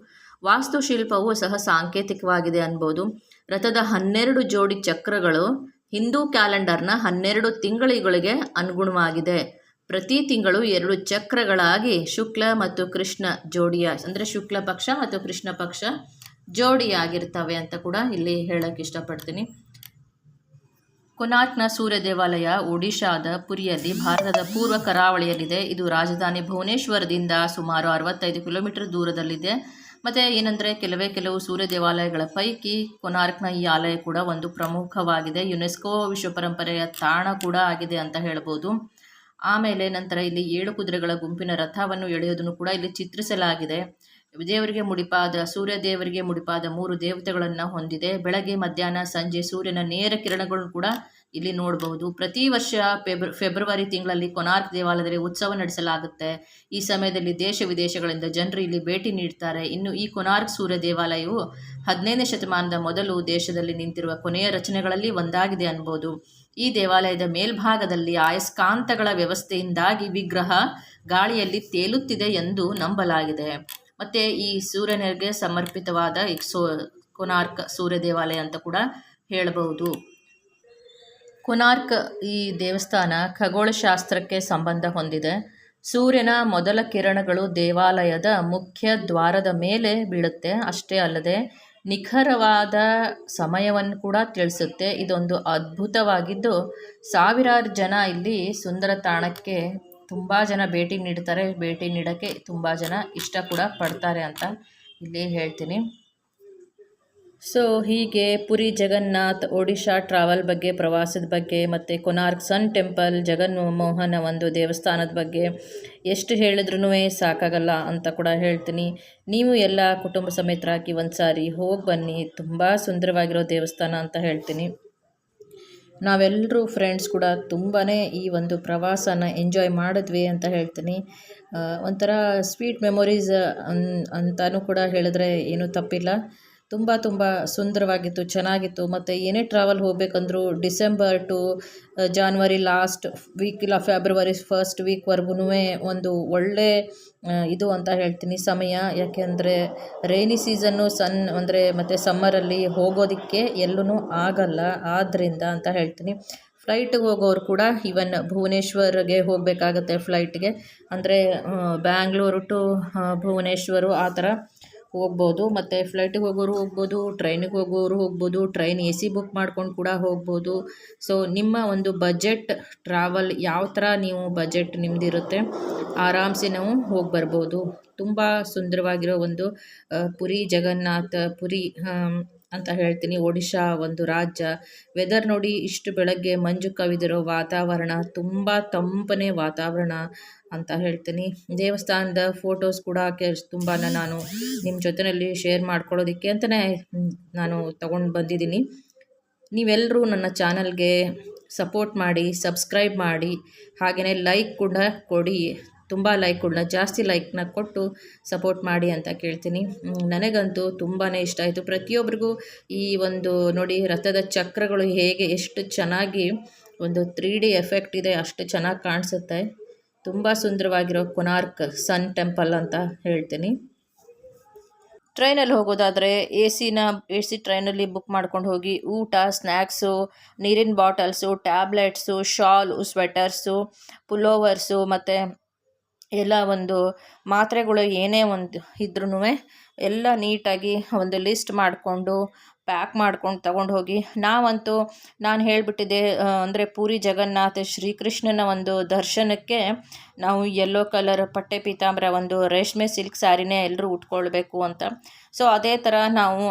ವಾಸ್ತುಶಿಲ್ಪವು ಸಹ ಸಾಂಕೇತಿಕವಾಗಿದೆ ಅನ್ಬೋದು. ರಥದ ಹನ್ನೆರಡು ಜೋಡಿ ಚಕ್ರಗಳು ಹಿಂದೂ ಕ್ಯಾಲೆಂಡರ್ನ ಹನ್ನೆರಡು ತಿಂಗಳಿಗಳಿಗೆ ಅನುಗುಣವಾಗಿದೆ. ಪ್ರತಿ ತಿಂಗಳು ಎರಡು ಚಕ್ರಗಳಾಗಿ ಶುಕ್ಲ ಮತ್ತು ಕೃಷ್ಣ ಜೋಡಿಯ, ಅಂದರೆ ಶುಕ್ಲ ಪಕ್ಷ ಮತ್ತು ಕೃಷ್ಣ ಪಕ್ಷ ಜೋಡಿಯಾಗಿರ್ತವೆ ಅಂತ ಕೂಡ ಇಲ್ಲಿ ಹೇಳಕ್ಕೆ ಇಷ್ಟಪಡ್ತೀನಿ. ಕೊನಾರ್ಕ್ನ ಸೂರ್ಯ ದೇವಾಲಯ ಒಡಿಶಾದ ಪುರಿಯಲ್ಲಿ ಭಾರತದ ಪೂರ್ವ ಕರಾವಳಿಯಲ್ಲಿದೆ. ಇದು ರಾಜಧಾನಿ ಭುವನೇಶ್ವರದಿಂದ ಸುಮಾರು ಅರವತ್ತೈದು ಕಿಲೋಮೀಟರ್ ದೂರದಲ್ಲಿದೆ. ಮತ್ತು ಏನಂದರೆ, ಕೆಲವೇ ಕೆಲವು ಸೂರ್ಯ ದೇವಾಲಯಗಳ ಪೈಕಿ ಕೊನಾರ್ಕ್ನ ಈ ಆಲಯ ಕೂಡ ಒಂದು ಪ್ರಮುಖವಾಗಿದೆ. ಯುನೆಸ್ಕೋ ವಿಶ್ವ ಪರಂಪರೆಯ ತಾಣ ಕೂಡ ಆಗಿದೆ ಅಂತ ಹೇಳ್ಬೋದು. ಆಮೇಲೆ ನಂತರ ಇಲ್ಲಿ ಏಳು ಕುದುರೆಗಳ ಗುಂಪಿನ ರಥವನ್ನು ಎಳೆಯೋದನ್ನು ಕೂಡ ಇಲ್ಲಿ ಚಿತ್ರಿಸಲಾಗಿದೆ. ದೇವರಿಗೆ ಮುಡಿಪಾದ ಸೂರ್ಯ ದೇವರಿಗೆ ಮುಡಿಪಾದ ಮೂರು ದೇವತೆಗಳನ್ನು ಹೊಂದಿದೆ. ಬೆಳಗ್ಗೆ, ಮಧ್ಯಾಹ್ನ, ಸಂಜೆ ಸೂರ್ಯನ ನೇರ ಕಿರಣಗಳನ್ನು ಕೂಡ ಇಲ್ಲಿ ನೋಡಬಹುದು. ಪ್ರತಿ ವರ್ಷ ಫೆಬ್ರ, ಫೆಬ್ರವರಿ ತಿಂಗಳಲ್ಲಿ ಕೊನಾರ್ಕ್ ದೇವಾಲಯದಲ್ಲಿ ಉತ್ಸವ ನಡೆಸಲಾಗುತ್ತೆ. ಈ ಸಮಯದಲ್ಲಿ ದೇಶ ವಿದೇಶಗಳಿಂದ ಜನರು ಇಲ್ಲಿ ಭೇಟಿ ನೀಡ್ತಾರೆ. ಇನ್ನು ಈ ಕೊನಾರ್ಕ್ ಸೂರ್ಯ ದೇವಾಲಯವು ಹದಿನೈದನೇ ಶತಮಾನದ ಮೊದಲು ದೇಶದಲ್ಲಿ ನಿಂತಿರುವ ಕೊನೆಯ ರಚನೆಗಳಲ್ಲಿ ಒಂದಾಗಿದೆ ಅನ್ಬೋದು. ಈ ದೇವಾಲಯದ ಮೇಲ್ಭಾಗದಲ್ಲಿ ಅಯಸ್ಕಾಂತಗಳ ವ್ಯವಸ್ಥೆಯಿಂದಾಗಿ ವಿಗ್ರಹ ಗಾಳಿಯಲ್ಲಿ ತೇಲುತ್ತಿದೆ ಎಂದು ನಂಬಲಾಗಿದೆ. ಮತ್ತು ಈ ಸೂರ್ಯನಿಗೆ ಸಮರ್ಪಿತವಾದ ಈ ಸೋ ಕೊನಾರ್ಕ್ ಸೂರ್ಯ ದೇವಾಲಯ ಅಂತ ಕೂಡ ಹೇಳಬಹುದು. ಕೊನಾರ್ಕ್ ಈ ದೇವಸ್ಥಾನ ಖಗೋಳಶಾಸ್ತ್ರಕ್ಕೆ ಸಂಬಂಧ ಹೊಂದಿದೆ. ಸೂರ್ಯನ ಮೊದಲ ಕಿರಣಗಳು ದೇವಾಲಯದ ಮುಖ್ಯ ದ್ವಾರದ ಮೇಲೆ ಬೀಳುತ್ತೆ. ಅಷ್ಟೇ ಅಲ್ಲದೆ ನಿಖರವಾದ ಸಮಯವನ್ನು ಕೂಡ ತಿಳಿಸುತ್ತೆ. ಇದೊಂದು ಅದ್ಭುತವಾಗಿದ್ದು, ಸಾವಿರಾರು ಜನ ಇಲ್ಲಿ ಸುಂದರ ತಾಣಕ್ಕೆ ತುಂಬ ಜನ ಭೇಟಿ ನೀಡ್ತಾರೆ, ಭೇಟಿ ನೀಡೋಕ್ಕೆ ತುಂಬ ಜನ ಇಷ್ಟ ಕೂಡ ಪಡ್ತಾರೆ ಅಂತ ಇಲ್ಲಿ ಹೇಳ್ತೀನಿ. ಸೊ ಹೀಗೆ ಪುರಿ ಜಗನ್ನಾಥ್ ಒಡಿಶಾ ಟ್ರಾವೆಲ್ ಬಗ್ಗೆ, ಪ್ರವಾಸದ ಬಗ್ಗೆ ಮತ್ತು ಕೊನಾರ್ಕ್ ಸನ್ ಟೆಂಪಲ್ ಜಗನ್ ಮೋಹನ ಒಂದು ದೇವಸ್ಥಾನದ ಬಗ್ಗೆ ಎಷ್ಟು ಹೇಳಿದ್ರೂ ಸಾಕಾಗಲ್ಲ ಅಂತ ಕೂಡ ಹೇಳ್ತೀನಿ. ನೀವು ಎಲ್ಲ ಕುಟುಂಬ ಸಮೇತರಾಗಿ ಒಂದು ಸಾರಿ ಹೋಗಿ ಬನ್ನಿ. ತುಂಬ ಸುಂದರವಾಗಿರೋ ದೇವಸ್ಥಾನ ಅಂತ ಹೇಳ್ತೀನಿ. ನಾವೆಲ್ಲರೂ ಫ್ರೆಂಡ್ಸ್ ಕೂಡ ತುಂಬಾ ಈ ಒಂದು ಪ್ರವಾಸನ ಎಂಜಾಯ್ ಮಾಡಿದ್ವಿ ಅಂತ ಹೇಳ್ತೀನಿ. ಒಂಥರ ಸ್ವೀಟ್ ಮೆಮೊರೀಸ್ ಅನ್ ಅಂತಲೂ ಕೂಡ ಹೇಳಿದ್ರೆ ಏನೂ ತಪ್ಪಿಲ್ಲ. ತುಂಬ ತುಂಬ ಸುಂದರವಾಗಿತ್ತು, ಚೆನ್ನಾಗಿತ್ತು. ಮತ್ತು ಏನೇ travel ಹೋಗಬೇಕಂದ್ರೂ December to January last week ಇಲ್ಲ ಫೆಬ್ರವರಿ ಫಸ್ಟ್ ವೀಕ್ವರೆಗೂ ಒಂದು ಒಳ್ಳೆ ಇದು ಅಂತ ಹೇಳ್ತೀನಿ ಸಮಯ. ಯಾಕೆಂದರೆ ರೈನಿ ಸೀಸನ್ನು ಸನ್ ಅಂದರೆ ಮತ್ತು ಸಮ್ಮರಲ್ಲಿ ಹೋಗೋದಕ್ಕೆ ಎಲ್ಲೂ ಆಗಲ್ಲ. ಆದ್ದರಿಂದ ಅಂತ ಹೇಳ್ತೀನಿ. ಫ್ಲೈಟಿಗೆ ಹೋಗೋರು ಕೂಡ ಇವನ್ ಭುವನೇಶ್ವರ್ಗೆ ಹೋಗಬೇಕಾಗತ್ತೆ ಫ್ಲೈಟ್ಗೆ ಅಂದರೆ ಬ್ಯಾಂಗ್ಳೂರು ಟು ಭುವನೇಶ್ವರು ಆ ಥರ ಹೋಗ್ಬೋದು, ಮತ್ತು ಫ್ಲೈಟಿಗೆ ಹೋಗೋರು ಹೋಗ್ಬೋದು ಟ್ರೈನಿಗೆ ಹೋಗೋರು ಹೋಗ್ಬೋದು ಟ್ರೈನ್ ಎ ಸಿ ಬುಕ್ ಮಾಡ್ಕೊಂಡು ಕೂಡ ಹೋಗ್ಬೋದು. ಸೊ ನಿಮ್ಮ ಒಂದು ಬಜೆಟ್ ಟ್ರಾವೆಲ್ ಯಾವ ಥರ ನೀವು ಬಜೆಟ್ ನಿಮ್ಮದಿರುತ್ತೆ ಆರಾಮ್ಸೆ ನಾವು ಹೋಗಿ ಬರ್ಬೋದು ತುಂಬ ಸುಂದರವಾಗಿರೋ ಒಂದು ಪುರಿ ಜಗನ್ನಾಥ, ಪುರಿ ಅಂತ ಹೇಳ್ತೀನಿ. ಒಡಿಶಾ ಒಂದು ರಾಜ್ಯ. ವೆದರ್ ನೋಡಿ ಇಷ್ಟು ಬೆಳಗ್ಗೆ ಮಂಜು ಕವಿದಿರೋ ವಾತಾವರಣ, ತುಂಬ ತಂಪನೆ ವಾತಾವರಣ. ಅಂತ ಹೇಳ್ತೀನಿ. ದೇವಸ್ಥಾನದ ಫೋಟೋಸ್ ಕೂಡ ತುಂಬಾ ನಾನು ನಿಮ್ಮ ಜೊತೆಯಲ್ಲಿ ಶೇರ್ ಮಾಡ್ಕೊಳ್ಳೋದಕ್ಕೆ ಅಂತಲೇ ನಾನು ತಗೊಂಡು ಬಂದಿದ್ದೀನಿ. ನೀವೆಲ್ಲರೂ ನನ್ನ ಚಾನಲ್ಗೆ ಸಪೋರ್ಟ್ ಮಾಡಿ ಸಬ್ಸ್ಕ್ರೈಬ್ ಮಾಡಿ ಹಾಗೆಯೇ ಲೈಕ್ ಕೂಡ ಕೊಡಿ. ತುಂಬ ಲೈಕ್ಗಳನ್ನ ಜಾಸ್ತಿ ಲೈಕ್ನ ಕೊಟ್ಟು ಸಪೋರ್ಟ್ ಮಾಡಿ ಅಂತ ಕೇಳ್ತೀನಿ. ನನಗಂತೂ ತುಂಬಾ ಇಷ್ಟ ಆಯಿತು. ಪ್ರತಿಯೊಬ್ಬರಿಗೂ ಈ ಒಂದು ನೋಡಿ ರಥದ ಚಕ್ರಗಳು ಹೇಗೆ ಎಷ್ಟು ಚೆನ್ನಾಗಿ ಒಂದು ತ್ರೀ ಎಫೆಕ್ಟ್ ಇದೆ, ಅಷ್ಟು ಚೆನ್ನಾಗಿ ಕಾಣಿಸುತ್ತೆ. ತುಂಬ ಸುಂದರವಾಗಿರೋ ಕೊನಾರ್ಕ್ ಸನ್ ಟೆಂಪಲ್ ಅಂತ ಹೇಳ್ತೀನಿ. ಟ್ರೈನಲ್ಲಿ ಹೋಗೋದಾದರೆ ಎ ಸಿನ ಎ ಸಿ ಟ್ರೈನಲ್ಲಿ ಬುಕ್ ಮಾಡ್ಕೊಂಡು ಹೋಗಿ ಊಟ ಸ್ನ್ಯಾಕ್ಸು ನೀರಿನ ಬಾಟಲ್ಸು, ಟ್ಯಾಬ್ಲೆಟ್ಸು, ಶಾಲು, ಸ್ವೆಟರ್ಸು ಪುಲೋವರ್ಸು ಮತ್ತು ಎಲ್ಲ ಒಂದು ಮಾತ್ರೆಗಳು ಏನೇ ಒಂದು ಇದ್ರೂ ಎಲ್ಲ ನೀಟಾಗಿ ಒಂದು ಲಿಸ್ಟ್ ಮಾಡಿಕೊಂಡು ಪ್ಯಾಕ್ ಮಾಡ್ಕೊಂಡು ತಗೊಂಡು ಹೋಗಿ. ನಾವಂತೂ ನಾನು ಹೇಳಿಬಿಟ್ಟಿದ್ದೆ ಅಂದರೆ ಪೂರಿ ಜಗನ್ನಾಥ ಶ್ರೀಕೃಷ್ಣನ ಒಂದು ದರ್ಶನಕ್ಕೆ ನಾವು ಯೆಲ್ಲೋ ಕಲರ್ ಪಟ್ಟೆ ಪೀತಾಂಬರ ಒಂದು ರೇಷ್ಮೆ ಸಿಲ್ಕ್ ಸ್ಯಾರಿನೇ ಎಲ್ಲರೂ ಉಟ್ಕೊಳ್ಬೇಕು ಅಂತ. ಸೊ ಅದೇ ಥರ ನಾವು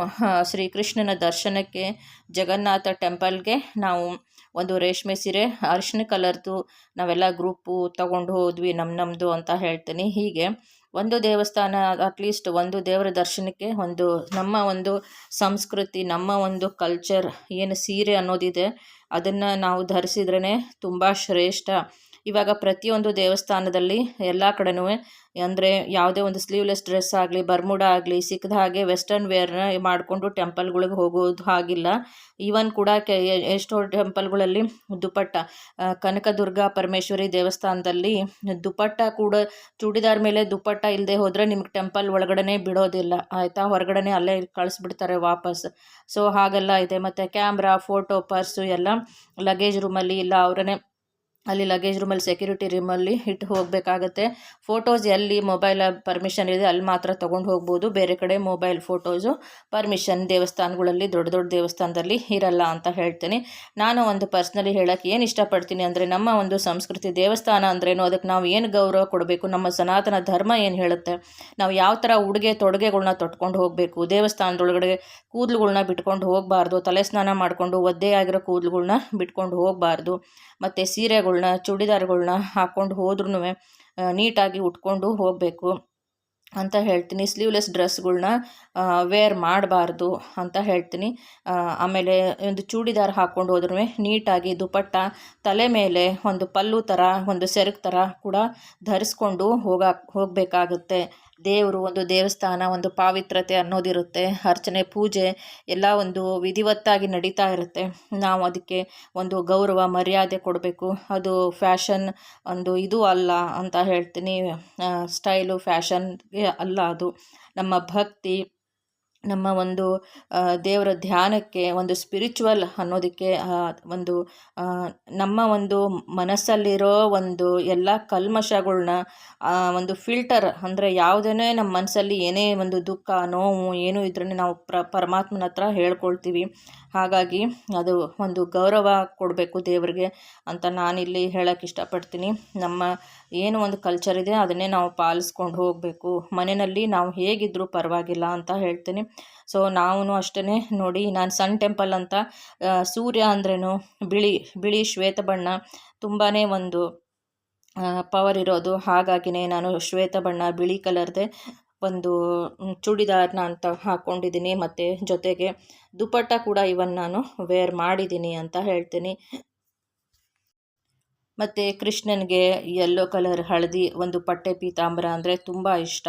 ಶ್ರೀಕೃಷ್ಣನ ದರ್ಶನಕ್ಕೆ ಜಗನ್ನಾಥ ಟೆಂಪಲ್ಗೆ ನಾವು ಒಂದು ರೇಷ್ಮೆ ಸೀರೆ, ಅರಿಶಿನ ಕಲರ್ದು ನಾವೆಲ್ಲ ಗ್ರೂಪು ತಗೊಂಡು ಹೋದ್ವಿ ನಮ್ಮ ನಮ್ಮದು ಅಂತ ಹೇಳ್ತೀನಿ. ಹೀಗೆ ಒಂದು ದೇವಸ್ಥಾನ ಅಟ್ಲೀಸ್ಟ್ ಒಂದು ದೇವರ ದರ್ಶನಕ್ಕೆ ಒಂದು, ನಮ್ಮ ಒಂದು ಸಂಸ್ಕೃತಿ, ನಮ್ಮ ಒಂದು ಕಲ್ಚರ್ ಏನು ಸೀರೆ ಅನ್ನೋದಿದೆ, ಅದನ್ನು ನಾವು ಧರಿಸಿದ್ರೇ ತುಂಬ ಶ್ರೇಷ್ಠ. ಇವಾಗ ಪ್ರತಿಯೊಂದು ದೇವಸ್ಥಾನದಲ್ಲಿ ಎಲ್ಲ ಕಡೆನೂ ಅಂದರೆ ಯಾವುದೇ ಒಂದು ಸ್ಲೀವ್ಲೆಸ್ ಡ್ರೆಸ್ ಆಗಲಿ ಬರ್ಮುಡ ಆಗಲಿ, ಸಿಕ್ಕದ ಹಾಗೆ ವೆಸ್ಟರ್ನ್ ವೇರ್ನ ಮಾಡಿಕೊಂಡು ಟೆಂಪಲ್ಗಳಿಗೆ ಹೋಗೋದು ಹಾಗಿಲ್ಲ. ಈವನ್ ಕೂಡ ಕೆ ಎಷ್ಟೋ ಟೆಂಪಲ್ಗಳಲ್ಲಿ ದುಪಟ್ಟ ಕನಕದುರ್ಗ ಪರಮೇಶ್ವರಿ ದೇವಸ್ಥಾನದಲ್ಲಿ ದುಪಟ್ಟ ಕೂಡ, ಚೂಡಿದಾರ್ ಮೇಲೆ ದುಪಟ್ಟ ಇಲ್ಲದೆ ಹೋದರೆ ನಿಮ್ಗೆ ಟೆಂಪಲ್ ಒಳಗಡೆ ಬಿಡೋದಿಲ್ಲ. ಆಯಿತಾ? ಹೊರಗಡೆ ಅಲ್ಲೇ ಕಳಿಸ್ಬಿಡ್ತಾರೆ ವಾಪಸ್. ಸೊ ಹಾಗೆಲ್ಲ ಇದೆ. ಮತ್ತು ಕ್ಯಾಮ್ರಾ ಫೋಟೋ ಪರ್ಸು ಎಲ್ಲ ಲಗೇಜ್ ರೂಮಲ್ಲಿ ಇಲ್ಲ, ಅವರನ್ನೇ ಅಲ್ಲಿ ಲಗೇಜ್ ರೂಮಲ್ಲಿ ಸೆಕ್ಯೂರಿಟಿ ರೂಮಲ್ಲಿ ಇಟ್ಟು ಹೋಗಬೇಕಾಗತ್ತೆ. ಫೋಟೋಸ್ ಎಲ್ಲಿ ಮೊಬೈಲ್ ಪರ್ಮಿಷನ್ ಇದೆ, ಅಲ್ಲಿ ಮಾತ್ರ ತೊಗೊಂಡು ಹೋಗ್ಬೋದು. ಬೇರೆ ಕಡೆ ಮೊಬೈಲ್ ಫೋಟೋಸು ಪರ್ಮಿಷನ್ ದೇವಸ್ಥಾನಗಳಲ್ಲಿ, ದೊಡ್ಡ ದೊಡ್ಡ ದೇವಸ್ಥಾನದಲ್ಲಿ ಇರಲ್ಲ ಅಂತ ಹೇಳ್ತೀನಿ. ನಾನು ಒಂದು ಪರ್ಸ್ನಲಿ ಹೇಳೋಕ್ಕೆ ಏನು ಇಷ್ಟಪಡ್ತೀನಿ ಅಂದರೆ, ನಮ್ಮ ಒಂದು ಸಂಸ್ಕೃತಿ ದೇವಸ್ಥಾನ ಅಂದ್ರೇನು, ಅದಕ್ಕೆ ನಾವು ಏನು ಗೌರವ ಕೊಡಬೇಕು, ನಮ್ಮ ಸನಾತನ ಧರ್ಮ ಏನು ಹೇಳುತ್ತೆ? ನಾವು ಯಾವ ಥರ ಉಡುಗೆ ತೊಡುಗೆಗಳನ್ನ ತೊಟ್ಕೊಂಡು ಹೋಗಬೇಕು? ದೇವಸ್ಥಾನದೊಳಗಡೆ ಕೂದಲುಗಳ್ನ ಬಿಟ್ಕೊಂಡು ಹೋಗಬಾರ್ದು ತಲೆ ಸ್ನಾನ ಮಾಡಿಕೊಂಡು ಒದ್ದೆಯಾಗಿರೋ ಕೂದಲುಗಳ್ನ ಬಿಟ್ಕೊಂಡು ಹೋಗಬಾರ್ದು. ಮತ್ತು ಸೀರೆಗಳ್ನ ಚೂಡಿದಾರ್ಗಳನ್ನ ಹಾಕ್ಕೊಂಡು ಹೋದ್ರೂ ನೀಟಾಗಿ ಉಟ್ಕೊಂಡು ಹೋಗಬೇಕು ಅಂತ ಹೇಳ್ತೀನಿ. ಸ್ಲೀವ್ಲೆಸ್ ಡ್ರೆಸ್ಗಳನ್ನ ವೇರ್ ಮಾಡಬಾರ್ದು ಅಂತ ಹೇಳ್ತೀನಿ. ಆಮೇಲೆ ಒಂದು ಚೂಡಿದಾರ್ ಹಾಕ್ಕೊಂಡು ಹೋದ್ರೂ ನೀಟಾಗಿ ದುಪಟ್ಟ, ತಲೆ ಮೇಲೆ ಒಂದು ಪಲ್ಲು ಥರ ಒಂದು ಸೆರಗು ಥರ ಕೂಡ ಧರಿಸ್ಕೊಂಡು ಹೋಗ, ಹೋಗಬೇಕಾಗುತ್ತೆ. ದೇವರು ಒಂದು ದೇವಸ್ಥಾನ, ಒಂದು ಪಾವಿತ್ರತೆ ಅನ್ನೋದಿರುತ್ತೆ. ಅರ್ಚನೆ, ಪೂಜೆ ಎಲ್ಲ ಒಂದು ವಿಧಿವತ್ತಾಗಿ ನಡೀತಾ ಇರುತ್ತೆ. ನಾವು ಅದಕ್ಕೆ ಒಂದು ಗೌರವ, ಮರ್ಯಾದೆ ಕೊಡಬೇಕು. ಅದು ಫ್ಯಾಷನ್, ಒಂದು ಇದು ಅಲ್ಲ ಅಂತ ಹೇಳ್ತೀನಿ. ಸ್ಟೈಲು ಫ್ಯಾಷನ್ಗೆ ಅಲ್ಲ ಅದು. ನಮ್ಮ ಭಕ್ತಿ ನಮ್ಮ ಒಂದು ದೇವರ ಧ್ಯಾನಕ್ಕೆ, ಒಂದು ಸ್ಪಿರಿಚುವಲ್ ಅನ್ನೋದಕ್ಕೆ ಒಂದು ನಮ್ಮ ಒಂದು ಮನಸ್ಸಲ್ಲಿರೋ ಒಂದು ಎಲ್ಲ ಕಲ್ಮಶಗಳನ್ನ ಒಂದು ಫಿಲ್ಟರ್ ಅಂದರೆ ಯಾವುದೇ ನಮ್ಮ ಮನಸ್ಸಲ್ಲಿ ಏನೇ ಒಂದು ದುಃಖ, ನೋವು, ಏನೂ ಇದ್ರೂ ನಾವು ಪ್ರ, ಪರಮಾತ್ಮನ ಹತ್ರ ಹೇಳ್ಕೊಳ್ತೀವಿ. ಹಾಗಾಗಿ ಅದು ಒಂದು ಗೌರವ ಕೊಡಬೇಕು ದೇವರಿಗೆ ಅಂತ ನಾನಿಲ್ಲಿ ಹೇಳಕ್ಕೆ ಇಷ್ಟಪಡ್ತೀನಿ. ನಮ್ಮ ಏನು ಒಂದು ಕಲ್ಚರ್ ಇದೆ ಅದನ್ನೇ ನಾವು ಪಾಲಿಸ್ಕೊಂಡು ಹೋಗಬೇಕು. ಮನೆಯಲ್ಲಿ ನಾವು ಹೇಗಿದ್ದರೂ ಪರವಾಗಿಲ್ಲ ಅಂತ ಹೇಳ್ತೀನಿ. ಸೊ ನಾವು ಅಷ್ಟೇ ನೋಡಿ, ನಾನು ಸನ್ ಟೆಂಪಲ್ ಅಂತ ಸೂರ್ಯ ಅಂದ್ರೇನು, ಬಿಳಿ ಬಿಳಿ ಶ್ವೇತ ಬಣ್ಣ ತುಂಬಾ ಒಂದು ಪವರ್ ಇರೋದು. ಹಾಗಾಗಿನೇ ನಾನು ಶ್ವೇತ ಬಣ್ಣ ಬಿಳಿ ಕಲರ್ದೆ ಒಂದು ಚೂಡಿದಾರನ ಅಂತ ಹಾಕ್ಕೊಂಡಿದ್ದೀನಿ ಮತ್ತು ಜೊತೆಗೆ ದುಪಟ್ಟ ಕೂಡ ಇವನ್ ನಾನು ವೇರ್ ಮಾಡಿದ್ದೀನಿ ಅಂತ ಹೇಳ್ತೀನಿ. ಮತ್ತು ಕೃಷ್ಣನಿಗೆ ಯೆಲ್ಲೋ ಕಲರ್ ಹಳದಿ, ಒಂದು ಪಟ್ಟೆ ಪೀತಾಂಬರ ಅಂದರೆ ತುಂಬ ಇಷ್ಟ.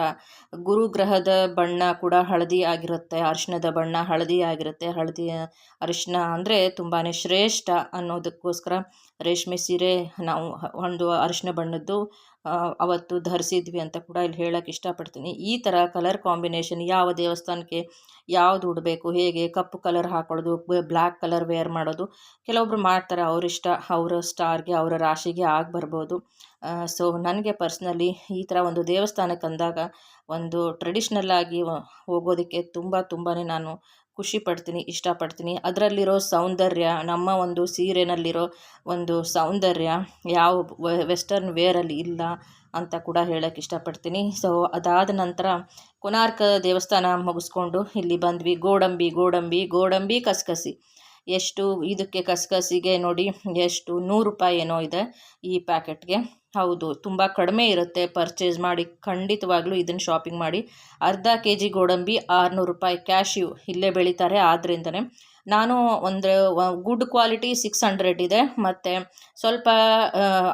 ಗುರುಗ್ರಹದ ಬಣ್ಣ ಕೂಡ ಹಳದಿ ಆಗಿರುತ್ತೆ. ಅರಿಶಿಣದ ಬಣ್ಣ ಹಳದಿ ಆಗಿರುತ್ತೆ. ಹಳದಿ ಅರಿಶಿಣ ಅಂದರೆ ತುಂಬಾ ಶ್ರೇಷ್ಠ ಅನ್ನೋದಕ್ಕೋಸ್ಕರ ರೇಷ್ಮೆ ಸೀರೆ ನಾವು ಒಂದು ಅರಿಶಿನ ಬಣ್ಣದ್ದು ಅವತ್ತು ಧರಿಸಿದ್ವಿ ಅಂತ ಕೂಡ ಇಲ್ಲಿ ಹೇಳೋಕ್ಕೆ ಇಷ್ಟಪಡ್ತೀನಿ. ಈ ಥರ ಕಲರ್ ಕಾಂಬಿನೇಷನ್ ಯಾವ ದೇವಸ್ಥಾನಕ್ಕೆ ಯಾವುದು ಉಡಬೇಕು, ಹೇಗೆ, ಕಪ್ಪು ಕಲರ್ ಹಾಕೊಳ್ಳೋದು ಬ್ಲ್ಯಾಕ್ ಕಲರ್ ವೇರ್ ಮಾಡೋದು, ಕೆಲವೊಬ್ರು ಮಾಡ್ತಾರೆ ಅವರಿಷ್ಟ ಅವರ ಸ್ಟಾರ್ಗೆ ಅವರ ರಾಶಿಗೆ ಆಗಿ ಬರ್ಬೋದು. ಸೊ ನನಗೆ ಪರ್ಸ್ನಲಿ ಈ ಥರ ಒಂದು ದೇವಸ್ಥಾನಕ್ಕೆ ಅಂದಾಗ ಒಂದು ಟ್ರೆಡಿಷ್ನಲ್ ಆಗಿ ಹೋಗೋದಕ್ಕೆ ತುಂಬ ತುಂಬಾ ನಾನು ಖುಷಿ ಪಡ್ತೀನಿ ಇಷ್ಟಪಡ್ತೀನಿ. ಅದರಲ್ಲಿರೋ ಸೌಂದರ್ಯ, ನಮ್ಮ ಒಂದು ಸೀರೆನಲ್ಲಿರೋ ಒಂದು ಸೌಂದರ್ಯ ಯಾವ ವೆಸ್ಟರ್ನ್ ವೇರಲ್ಲಿ ಇಲ್ಲ ಅಂತ ಕೂಡ ಹೇಳಕ್ಕೆ ಇಷ್ಟಪಡ್ತೀನಿ. ಸೊ ಅದಾದ ನಂತರ ಕೊನಾರ್ಕ ದೇವಸ್ಥಾನ ಮುಗಿಸ್ಕೊಂಡು ಇಲ್ಲಿ ಬಂದ್ವಿ. ಗೋಡಂಬಿ ಗೋಡಂಬಿ ಗೋಡಂಬಿ ಕಸಕಸಿ. ಎಷ್ಟು ಇದಕ್ಕೆ ಕಸಕಸಿಗೆ ನೋಡಿ, ಎಷ್ಟು ನೂರು ರೂಪಾಯಿ ಏನೋ ಇದೆ ಈ ಪ್ಯಾಕೆಟ್ಗೆ. ಹೌದು, ತುಂಬ ಕಡಿಮೆ ಇರುತ್ತೆ ಪರ್ಚೇಸ್ ಮಾಡಿ, ಖಂಡಿತವಾಗ್ಲೂ ಇದನ್ನು ಶಾಪಿಂಗ್ ಮಾಡಿ. ಅರ್ಧ ಕೆ ಜಿ ಗೋಡಂಬಿ ಆರುನೂರು ರೂಪಾಯಿ ಕ್ಯಾಶ್ಯೂ ಇಲ್ಲೇ ಬೆಳೀತಾರೆ. ಆದ್ದರಿಂದನೇ ನಾನು ಒಂದು ಗುಡ್ ಕ್ವಾಲಿಟಿ ಸಿಕ್ಸ್ ಹಂಡ್ರೆಡ್ ಇದೆ. ಮತ್ತು ಸ್ವಲ್ಪ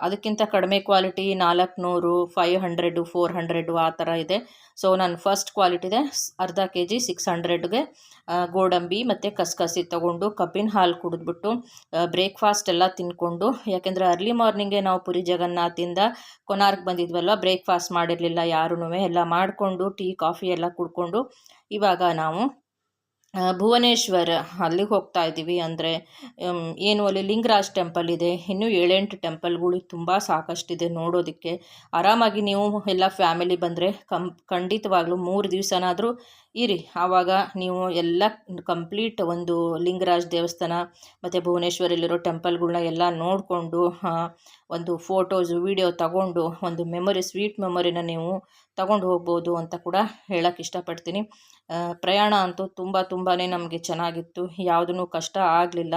ಅದಕ್ಕಿಂತ ಕಡಿಮೆ ಕ್ವಾಲಿಟಿ ನಾಲ್ಕುನೂರು ಫೈವ್ ಹಂಡ್ರೆಡು ಫೋರ್ ಹಂಡ್ರೆಡು ಆ ಥರ ಇದೆ. ಸೊ ನಾನು ಫಸ್ಟ್ ಕ್ವಾಲಿಟಿ ಇದೆ. ಅರ್ಧ ಕೆ ಜಿ ಸಿಕ್ಸ್ ಹಂಡ್ರೆಡ್ಗೆ ಗೋಡಂಬಿ ಮತ್ತು ಕಸಕಸಿ ತೊಗೊಂಡು ಕಬ್ಬಿನ ಹಾಲು ಕುಡಿದ್ಬಿಟ್ಟು ಬ್ರೇಕ್ಫಾಸ್ಟ್ ಎಲ್ಲ ತಿಂದ್ಕೊಂಡು ಯಾಕೆಂದರೆ ಅರ್ಲಿ ಮಾರ್ನಿಂಗೇ ನಾವು ಪುರಿ ಜಗನ್ನಾಥಿಂದ ಕೊನಾರ್ಕ್ ಬಂದಿದ್ವಲ್ಲ ಬ್ರೇಕ್ಫಾಸ್ಟ್ ಮಾಡಿರಲಿಲ್ಲ ಯಾರೂ ಎಲ್ಲ ಮಾಡಿಕೊಂಡು, ಟೀ, ಕಾಫಿ ಎಲ್ಲ ಕುಡ್ಕೊಂಡು, ಇವಾಗ ನಾವು ಭುವನೇಶ್ವರ ಅಲ್ಲಿಗೆ ಹೋಗ್ತಾ ಇದ್ದೀವಿ ಅಂದರೆ ಏನು ಅಲ್ಲಿ ಲಿಂಗರಾಜ್ ಟೆಂಪಲ್ ಇದೆ. ಇನ್ನೂ ಏಳೆಂಟು ಟೆಂಪಲ್ಗಳು ತುಂಬ ಸಾಕಷ್ಟಿದೆ ನೋಡೋದಕ್ಕೆ. ಆರಾಮಾಗಿ ನೀವು ಎಲ್ಲ ಫ್ಯಾಮಿಲಿ ಬಂದರೆ ಕಂ, ಖಂಡಿತವಾಗ್ಲೂ ಮೂರು ದಿವಸನಾದರೂ ಇರಿ. ಆವಾಗ ನೀವು ಎಲ್ಲ ಕಂಪ್ಲೀಟ್ ಒಂದು ಲಿಂಗರಾಜ್ ದೇವಸ್ಥಾನ, ಮತ್ತು ಭುವನೇಶ್ವರಲ್ಲಿರೋ ಟೆಂಪಲ್ಗಳನ್ನ ಎಲ್ಲ ನೋಡಿಕೊಂಡು ಒಂದು ಫೋಟೋಸು ವೀಡಿಯೋ ತಗೊಂಡು, ಒಂದು ಮೆಮೊರಿ ಸ್ವೀಟ್ ಮೆಮೊರಿನ ನೀವು ತಗೊಂಡು ಹೋಗ್ಬೋದು ಅಂತ ಕೂಡ ಹೇಳಕ್ಕೆ ಇಷ್ಟಪಡ್ತೀನಿ. ಪ್ರಯಾಣ ಅಂತೂ ತುಂಬ ತುಂಬಾ ನಮಗೆ ಚೆನ್ನಾಗಿತ್ತು. ಯಾವುದೂ ಕಷ್ಟ ಆಗಲಿಲ್ಲ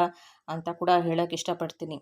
ಅಂತ ಕೂಡ ಹೇಳಕ್ಕೆ ಇಷ್ಟಪಡ್ತೀನಿ.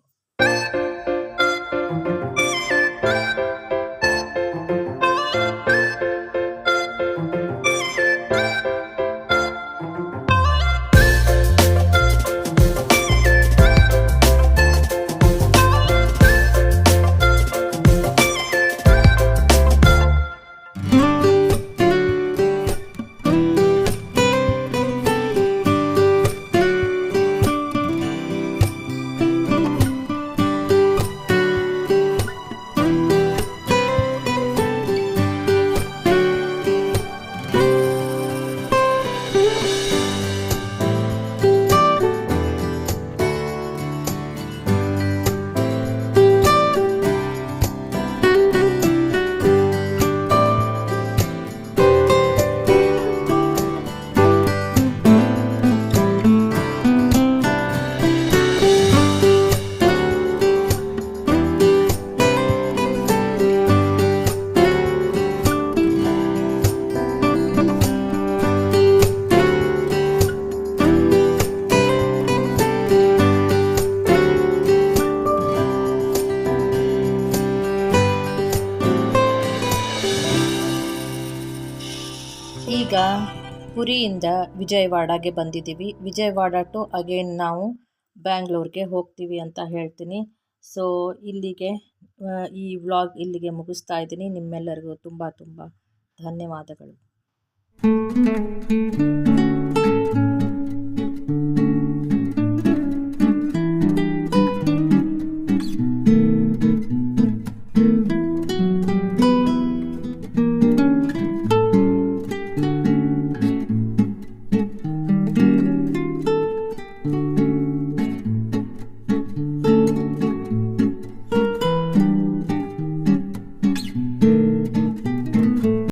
ಪುರಿಯಿಂದ ವಿಜಯವಾಡಗೆ ಬಂದಿದ್ದೀವಿ. ವಿಜಯವಾಡ ಟು ಅಗೇನ್ ನಾವು ಬ್ಯಾಂಗ್ಳೂರ್ಗೆ ಹೋಗ್ತೀವಿ ಅಂತ ಹೇಳ್ತೀನಿ. ಸೊ ಇಲ್ಲಿಗೆ ಈ ವ್ಲಾಗ್ ಇಲ್ಲಿಗೆ ಮುಗಿಸ್ತಾ ಇದ್ದೀನಿ. ನಿಮ್ಮೆಲ್ಲರಿಗೂ ತುಂಬ ತುಂಬ ಧನ್ಯವಾದಗಳು.